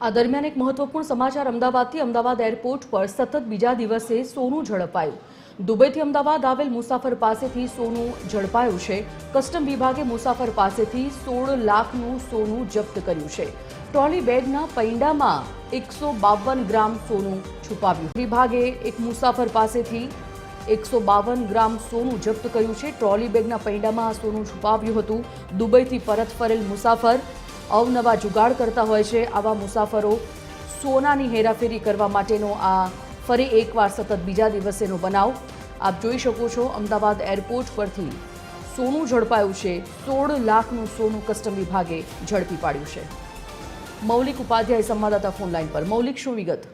આ દરમિયાન એક મહત્વપૂર્ણ સમાચાર અમદાવાદથી અમદાવાદ એરપોર્ટ પર સતત બીજા દિવસે સોનું ઝડપાયું. દુબઈથી અમદાવાદ આવેલ મુસાફર પાસેથી સોનું ઝડપાયું છે. કસ્ટમ વિભાગે મુસાફર પાસેથી સોળ લાખનું સોનું જપ્ત કર્યું છે. ટ્રોલી બેગના પૈંડામાં એકસો બાવન ગ્રામ સોનું છુપાવ્યું. વિભાગે એક મુસાફર પાસેથી એકસો બાવન ગ્રામ સોનું જપ્ત કર્યું છે. ટ્રોલી બેગના પૈંડામાં સોનું છુપાવ્યું હતું. દુબઈથી પરત ફરેલ મુસાફર અવનવા જુગાડ કરતા હોય છે આવા મુસાફરો સોનાની હેરાફેરી કરવા માટેનો આ ફરી એકવાર સતત બીજા દિવસેનો બનાવ. આપ જોઈ શકો છો અમદાવાદ એરપોર્ટ પરથી સોનું ઝડપાયું છે. સોળ લાખનું સોનું કસ્ટમ વિભાગે ઝડપી પાડ્યું છે. મૌલિક ઉપાધ્યાય સંવાદદાતા ફોનલાઈન પર. મૌલિક, શું વિગત?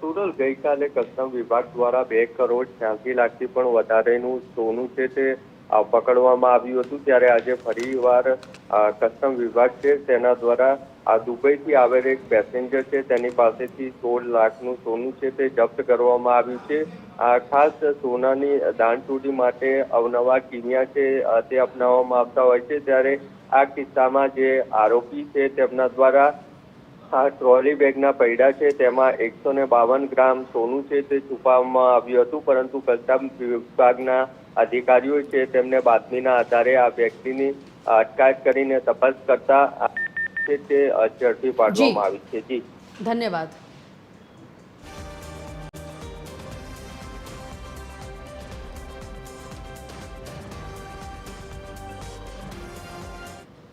સુરલ ગઈકાલે કસ્ટમ વિભાગ દ્વારા બે કરોડ છ્યાસી લાખથી પણ વધારેનું સોનું છે તે પકડવામાં આવ્યું હતું ત્યારે આજે ફરીવાર કસ્ટમ વિભાગ છે તેના દ્વારા આ દુબઈથી આવેલ એક પેસેન્જર છે તેની પાસેથી સોળ લાખનું સોનું છે તે જપ્ત કરવામાં આવ્યું છે. આ ખાસ સોનાની દાણચોરી માટે અવનવા કિમિયા છે તે અપનાવવામાં આવતા હોય છે. ત્યારે આ કિસ્સામાં જે આરોપી છે તેમના દ્વારા આ ટ્રોલી બેગના પૈડા છે તેમાં એકસો ને બાવન ગ્રામ સોનું છે તે છુપાવવામાં આવ્યું હતું પરંતુ કસ્ટમ વિભાગના અધિકારીઓ છે તેમને બાતમીના આધારે આ વ્યક્તિની અટકાયત કરીને તપાસ કરતા છે તે ઝડપી પાડવામાં આવી છે. જી. ધન્યવાદ.